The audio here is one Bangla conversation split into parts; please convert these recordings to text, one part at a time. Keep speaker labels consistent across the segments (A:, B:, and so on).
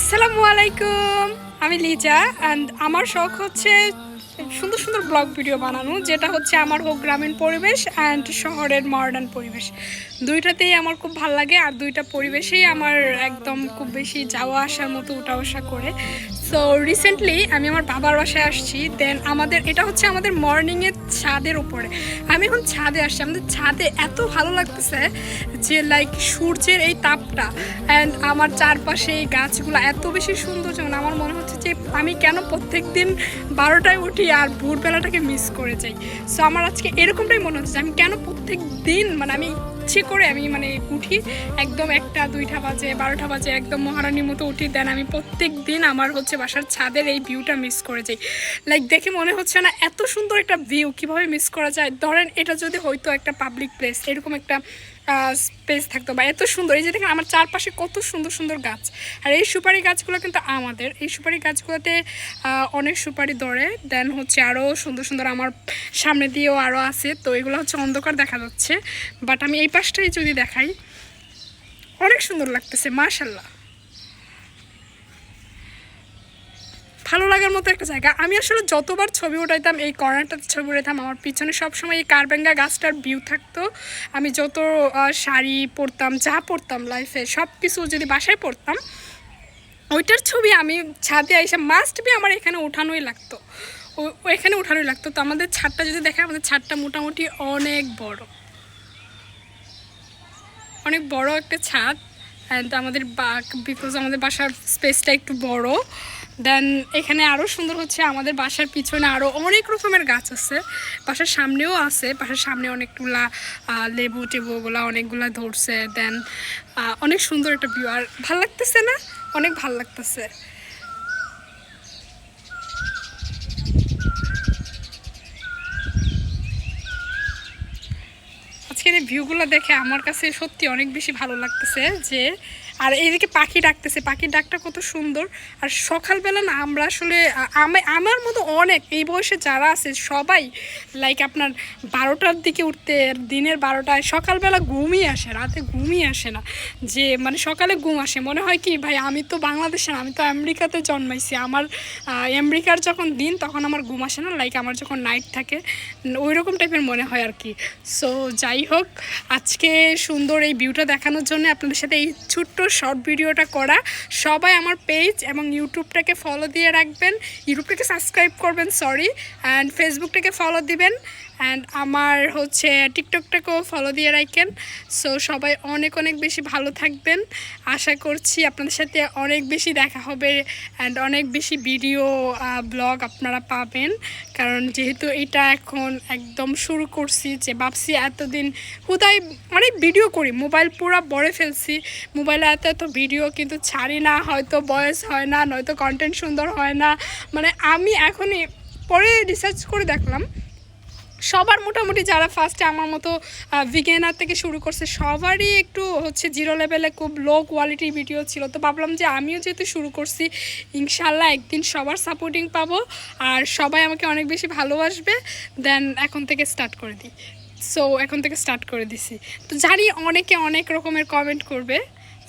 A: আসসালামু আলাইকুম। আমি লিজা অ্যান্ড আমার শখ হচ্ছে সুন্দর সুন্দর ব্লগ ভিডিও বানানো, যেটা হচ্ছে আমার হোক গ্রামীণ পরিবেশ অ্যান্ড শহরের মডার্ন পরিবেশ। দুইটাতেই আমার খুব ভালো লাগে, আর দুইটা পরিবেশেই আমার একদম খুব বেশি যাওয়া আসার মতো উঠা বসা করে। সো রিসেন্টলি আমি আমার বাবার বাসায় আসছি দেন আমাদের, এটা হচ্ছে আমাদের মর্নিংয়ের ছাদের ওপরে আমি এখন ছাদে আসছি। আমাদের ছাদে এত ভালো লাগতেছে যে লাইক সূর্যের এই তাপটা অ্যান্ড আমার চারপাশে এই গাছগুলো এত বেশি সুন্দর যেমন আমার মনে হচ্ছে যে, আমি কেন প্রত্যেক দিন বারোটায় উঠি আর ভোরবেলাটাকে মিস করে যাই? সো আমার আজকে এরকমটাই মনে হচ্ছে যে, আমি কেন প্রত্যেক দিন মানে আমি ইচ্ছে করে আমি মানে উঠি, একদম একটা, দুইটা বাজে, বারোটা বাজে, একদম মহারানীর মতো উঠি। দেন আমি প্রত্যেক দিন আমার হচ্ছে বাসার ছাদের এই ভিউটা মিস করে যাই। লাইক দেখে মনে হচ্ছে না এত সুন্দর একটা ভিউ কীভাবে মিস করা যায়? ধরেন এটা যদি হয়তো একটা পাবলিক প্লেস এরকম একটা স্পেস থাকতো বা এত সুন্দর। এই যে দেখেন, আমার চারপাশে কত সুন্দর সুন্দর গাছ। আর এই সুপারি গাছগুলো কিন্তু আমাদের। এই সুপারি গাছগুলোতে অনেক সুপারি ধরে। দেন হচ্ছে আরও সুন্দর সুন্দর আমার সামনে দিয়েও আরও আছে। তো এগুলো হচ্ছে অন্ধকার দেখা যাচ্ছে। বাট আমি এই পাশটাই যদি দেখাই, অনেক সুন্দর লাগতেছে মাশাল্লাহ ভালো লাগার মতো একটা জায়গা। আমি আসলে যতবার ছবি উঠাইতাম, এই কর্নারটাতে ছবি উঠাইতাম, আমার পিছনে সবসময় এই কারবেঙ্গা গাছটার ভিউ থাকতো। আমি যত শাড়ি পরতাম, যা পরতাম লাইফে সব কিছু যদি বাসায় পরতাম, ওইটার ছবি আমি ছাদে এসে মাস্ট বি আমার এখানে উঠানোই লাগতো। ও- এখানে উঠানোই লাগতো। তো আমাদের ছাদটা যদি দেখে, আমাদের ছাদটা মোটামুটি অনেক বড়। অনেক বড় একটা ছাদ। অ্যান্ড আমাদের বিকজ আমাদের বাসার স্পেসটা একটু বড়। দেন এখানে আরও সুন্দর হচ্ছে আমাদের বাসার পিছনে আরও অনেক রকমের গাছ আছে। বাসার সামনেও আছে, বাসার সামনে অনেকগুলা লেবু টেবু ওগুলা অনেকগুলা ধরছে। দেন অনেক সুন্দর একটা ভিউ আর ভালো লাগতেছে না? অনেক ভালো লাগতেছে। আজকের এই ভিউগুলো দেখে আমার কাছে সত্যি অনেক বেশি ভালো লাগতেছে যে আর এইদিকে পাখি ডাকতেছে, পাখির ডাকটা কত সুন্দর। আর সকালবেলা না আমরা আসলে আমি, আমার মতো অনেক, এই বয়সে যারা আছে সবাই লাইক আপনার বারোটার দিকে উঠতে, দিনের বারোটায় সকালবেলা ঘুমই আসে, রাতে ঘুমই আসে না। যে মানে সকালে ঘুম আসে। মনে হয় কি, ভাই, আমি তো বাংলাদেশের, আমি তো আমেরিকাতে জন্মাইছি। আমার আমেরিকার যখন দিন, তখন আমার ঘুম আসে না লাইক আমার যখন নাইট থাকে ওই রকম টাইপের মনে হয় আর কি। সো যাই হোক, আজকে সুন্দর এই ভিউটা দেখানোর জন্য আপনাদের সাথে এই ছোট্ট শর্ট ভিডিওটা করা। সবাই আমার পেজ এবং ইউটিউবটাকে ফলো দিয়ে রাখবেন। ইউটিউবটাকে সাবস্ক্রাইব করবেন সরি অ্যান্ড ফেসবুকটাকে ফলো দিবেন। অ্যান্ড আমার হচ্ছে টিকটকটাকেও ফলো দিয়ে রাখেন। সো সবাই অনেক অনেক বেশি ভালো থাকবেন। আশা করছি আপনাদের সাথে অনেক বেশি দেখা হবে অ্যান্ড অনেক বেশি ভিডিও ব্লগ আপনারা পাবেন। কারণ যেহেতু এটা এখন একদম শুরু করছি যে ভাবছি এতদিন হুদাই অনেক ভিডিও করি মোবাইল পুরো বড়ে ফেলছি। মোবাইলে এত এত ভিডিও কিন্তু ছাড়ি না, হয়তো বয়স হয় না, নয়তো কন্টেন্ট সুন্দর হয় না। মানে আমি এখনই পরে রিসার্চ করে দেখলাম। সবার মোটামুটি যারা ফার্স্টে আমার মতো ভিগেনার থেকে শুরু করছে, সবারই একটু হচ্ছে জিরো লেভেলে খুব লো কোয়ালিটির ভিডিও ছিল। তো ভাবলাম যে আমিও যেহেতু শুরু করছি, ইনশাল্লাহ একদিন সবার সাপোর্টিং পাবো আর সবাই আমাকে অনেক বেশি ভালোবাসবে দেন এখন থেকে স্টার্ট করে দিই। সো এখন থেকে স্টার্ট করে দিছি। তো জানি অনেকে অনেক রকমের কমেন্ট করবে।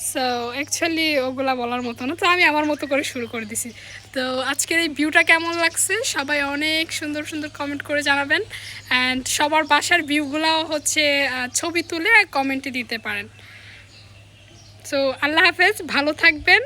A: সো অ্যাকচুয়ালি ওগুলা বলার মতো না। তো আমি আমার মতো করে শুরু করে দিছি। তো আজকের এই ভিউটা কেমন লাগছে? সবাই অনেক সুন্দর সুন্দর কমেন্ট করে জানাবেন। অ্যান্ড সবার বাসার ভিউগুলাও হচ্ছে ছবি তুলে কমেন্টে দিতে পারেন। সো আল্লাহ হাফেজ, ভালো থাকবেন।